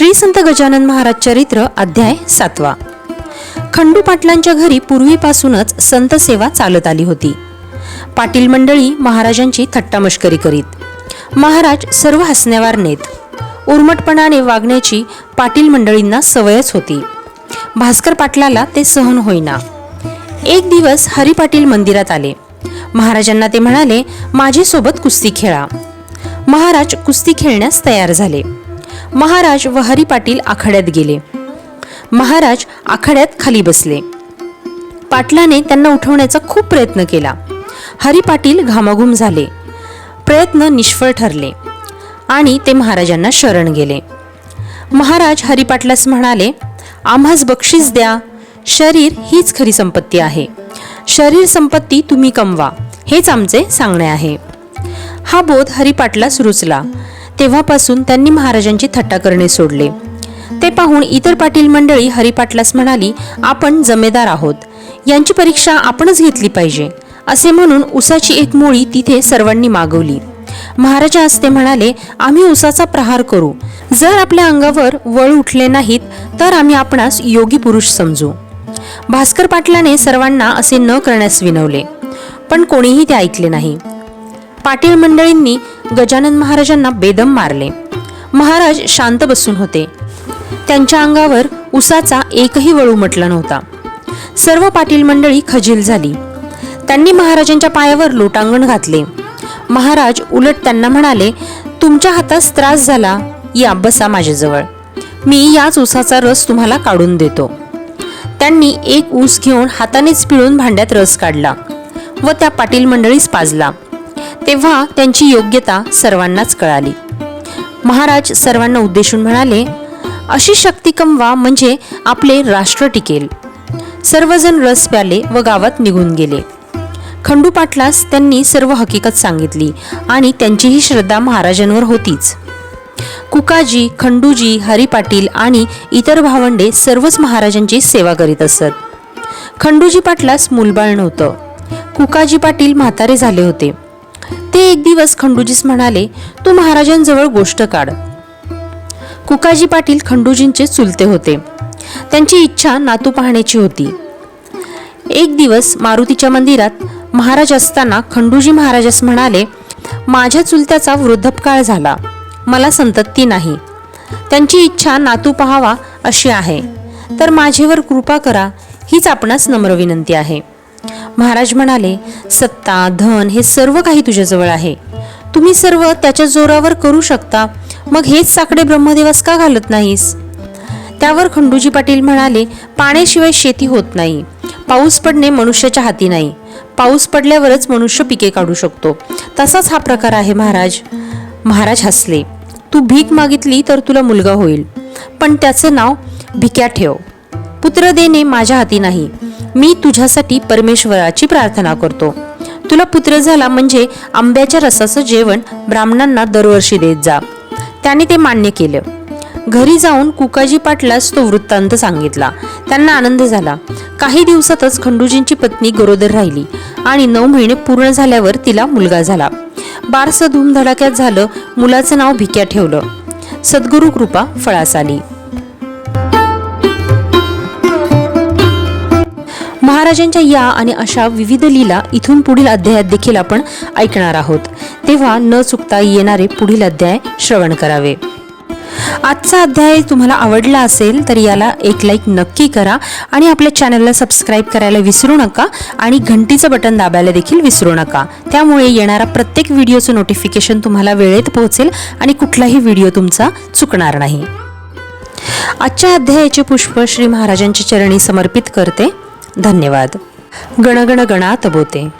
श्री संत गजानन महाराज चरित्र अध्याय सातवा. खंडू पाटलांच्या घरी पूर्वीपासूनच संत सेवा चालत आली होती. पाटील मंडळी महाराजांची थट्टामस्करी करीत. महाराज सर्व हसण्यावर नेत. उर्मटपणाने वागण्याची पाटील मंडळींना सवयच होती. भास्कर पाटलाला ते सहन होईना. एक दिवस हरी पाटील मंदिरात आले. महाराजांना ते म्हणाले माझ्यासोबत कुस्ती खेळा. महाराज कुस्ती खेळण्यास तयार झाले. महाराज व हरी पाटील आखाड्यात गेले. महाराज आखाड्यात खाली बसले. पाटलाने त्यांना उठवण्याचा खूप प्रयत्न केला. हरी पाटील घामाघूम झाले. प्रयत्न निष्फळ ठरले आणि ते महाराजांना शरण गेले. महाराज हरिपाटलास म्हणाले आम्हास बक्षीस द्या. शरीर हीच खरी संपत्ती आहे. शरीर संपत्ती तुम्ही कमवा. हेच आमचे सांगणे आहे. हा बोध हरिपाटलास रुचला. तेव्हापासून त्यांनी महाराजांची थट्टा करणे सोडले. ते पाहून इतर पाटील मंडळी हरिपाटलास म्हणाली आपण जमेदार आहोत. यांची परीक्षा आपणच घेतली पाहिजे. असे म्हणून उसाची एक मोळी तिथे सर्वांनी मागवली. महाराजा ते म्हणाले आम्ही उसाचा प्रहार करू. जर आपल्या अंगावर वळ उठले नाहीत तर आम्ही आपणास योगी पुरुष समजू. भास्कर पाटलाने सर्वांना असे न करण्यास विनवले पण कोणीही ते ऐकले नाही. पाटील मंडळींनी गजानन महाराजांना बेदम मारले. महाराज शांत बसून होते. त्यांच्या अंगावर उसाचा एकही वळू म्हटला नव्हता. सर्व पाटील मंडळी खजील झाली. त्यांनी महाराजांच्या पायावर लोटांगण घातले. महाराज उलट त्यांना म्हणाले तुमच्या हातास त्रास झाला या बसा माझ्याजवळ. मी याच उसाचा रस तुम्हाला काढून देतो. त्यांनी एक ऊस घेऊन हातानेच पिळून भांड्यात रस काढला व त्या पाटील मंडळीस पाजला. तेव्हा त्यांची योग्यता सर्वांनाच कळाली. महाराज सर्वांना उद्देशून म्हणाले अशी शक्ती कमवा म्हणजे आपले राष्ट्र टिकेल. सर्वजण रस प्याले व गावात निघून गेले. खंडू पाटलास त्यांनी सर्व हकीकत सांगितली आणि त्यांचीही श्रद्धा महाराजांवर होतीच. कुकाजी खंडूजी हरी पाटील आणि इतर भावंडे सर्वच महाराजांची सेवा करीत असत. खंडूजी पाटलास मूलबाळ नव्हतं. कुकाजी पाटील म्हातारे झाले होते. ते एक दिवस खंडूजीस म्हणाले तू महाराजांजवळ गोष्ट काढ. कुकाजी पाटील खंडूजींचे चुलते होते. त्यांची इच्छा नातू पाहण्याची होती. एक दिवस मारुतीच्या मंदिरात महाराज असताना खंडूजी महाराजास म्हणाले माझ्या चुलत्याचा वृद्धपकाळ झाला. मला संतती नाही. त्यांची इच्छा नातू पहावा अशी आहे. तर माझेवर कृपा करा. हीच आपणास नम्र विनंती आहे. महाराज म्हणाले सत्ता धन हे सर्व काही तुझ्याजवळ आहे. तुम्ही सर्व त्याच्या जोरावर करू शकता. मग हेच साकडे ब्रह्मदेवास का घालत नाहीस? त्यावर खंडूजी पाटील म्हणाले पाण्याशिवाय शेती होत नाही. पाऊस पडणे मनुष्याच्या हाती नाही. पाऊस पडल्यावरच मनुष्य पिके काढू शकतो. तसाच हा प्रकार आहे महाराज. महाराज हसले. तू भीक मागितली तर तुला मुलगा होईल. पण त्याचं नाव भिक्या ठेव. पुत्र देणे माझ्या हाती नाही. मी तुझ्यासाठी परमेश्वराची प्रार्थना करतो. तुला पुत्र झाला म्हणजे आंब्याच्या रसाचं जेवण ब्राह्मणांना दरवर्षी देत जा. त्याने ते मान्य केलं. घरी जाऊन कुकाजी पाटलास तो वृत्तांत सांगितला. त्यांना आनंद झाला. काही दिवसातच खंडूजींची पत्नी गरोदर राहिली आणि नऊ महिने पूर्ण झाल्यावर तिला मुलगा झाला. बारसं धूमधडाक्यात झालं मुलाचं नाव भिक्या ठेवलं. सद्गुरु कृपा फळास आली. महाराजांच्या या आणि अशा विविध लीला इथून पुढील अध्यायात देखील आपण ऐकणार आहोत. तेव्हा न चुकता येणारे पुढील अध्याय श्रवण करावे. आजचा अध्याय तुम्हाला आवडला असेल तर याला एक लाईक नक्की करा आणि आपल्या चॅनलला सबस्क्राईब करायला विसरू नका आणि घंटीचं बटन दाबायला देखील विसरू नका. त्यामुळे येणारा प्रत्येक व्हिडिओचं नोटिफिकेशन तुम्हाला वेळेत पोहोचेल आणि कुठलाही व्हिडिओ तुमचा चुकणार नाही. आजच्या अध्यायाचे पुष्प श्री महाराजांच्या चरणी समर्पित करते. धन्यवाद. गणगण गणात बोते.